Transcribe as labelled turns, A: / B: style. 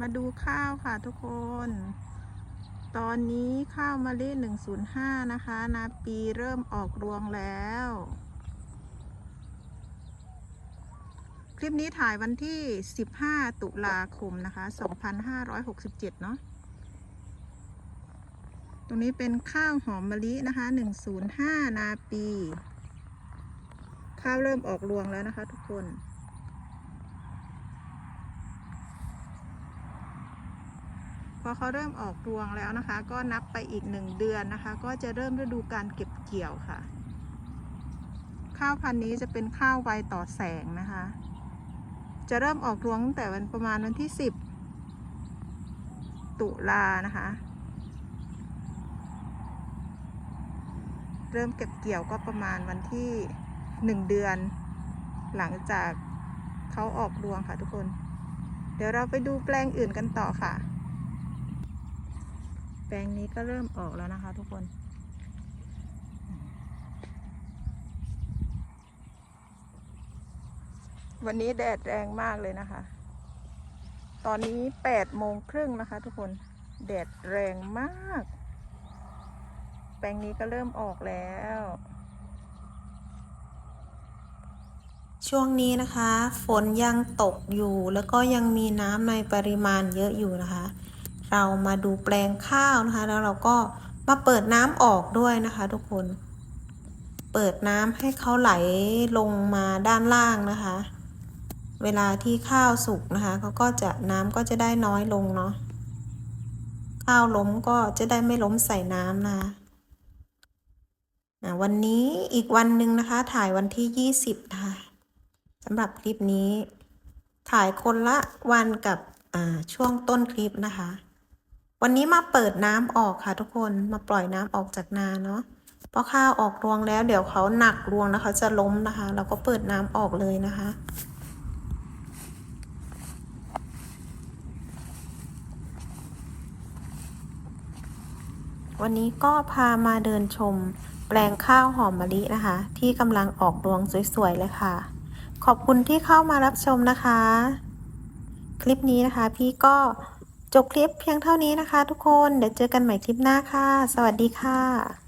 A: มาดูข้าวค่ะทุกคน ตอนนี้ข้าวมะลิ105นะคะ นาปีเริ่มออกรวงแล้ว คลิปนี้ถ่ายวันที่ 15 ตุลาคมนะคะ 2567 เนาะ ตรงนี้เป็นข้าวหอมมะลินะคะ 105 นาปี ข้าวเริ่มออกรวงแล้วนะคะทุกคน พอเขาเริ่มออกรวงแล้วนะคะ ก็นับไปอีกหนึ่งเดือนนะคะ ก็จะเริ่มฤดูการเก็บเกี่ยวค่ะ ข้าวพันธุ์นี้จะเป็นข้าวไวต่อแสงนะคะ จะเริ่มออกรวงตั้งแต่วันประมาณวันที่สิบตุลานะคะ เริ่มเก็บเกี่ยวก็ประมาณวันที่หนึ่งเดือน หลังจากเขาออกรวงค่ะทุกคน เดี๋ยวเราไปดูแปลงอื่นกันต่อค่ะ แปลงนี้ก็เริ่มออกแล้วนะคะ ทุกคน วันนี้แดดแรงมากเลยนะคะ ตอนนี้แปดโมงครึ่งนะคะ ทุกคน แดดแรงมาก แปลงนี้ก็เริ่มออกแล้ว
B: ช่วงนี้นะคะ ฝนยังตกอยู่แล้วก็ยังมีน้ำในปริมาณเยอะอยู่นะคะ เรามาดูแปลงข้าวนะคะ แล้วเราก็มาเปิดน้ำออกด้วยนะคะ ทุกคน เปิดน้ำให้เขาไหลลงมาด้านล่างนะคะ เวลาที่ข้าวสุกนะคะเขาก็จะน้ำก็จะได้น้อยลงเนาะข้าวล้มก็จะได้ไม่ล้มใส่น้ำนะคะวันนี้อีกวันหนึ่งนะคะ ถ่ายวันที่ 20นะคะสำหรับคลิปนี้ ถ่ายคนละวันกับช่วงต้นคลิปนะคะ วันนี้มาเปิดน้ำออกค่ะ ทุกคนมาปล่อยน้ำออกจากนาเนาะเพราะข้าวออกรวงแล้ว เดี๋ยวเขาหนักรวงแล้วเขาจะล้มนะคะ เราก็เปิดน้ำออกเลยนะคะวันนี้ก็พามาเดินชม แปลงข้าวหอมมะลินะคะ ที่กำลังออกรวงสวยๆเลยค่ะ ขอบคุณที่เข้ามารับชมนะคะ คลิปนี้นะคะพี่ก็ จบคลิปเพียงเท่านี้นะคะทุกคน เดี๋ยวเจอกันใหม่คลิปหน้าค่ะ สวัสดีค่ะ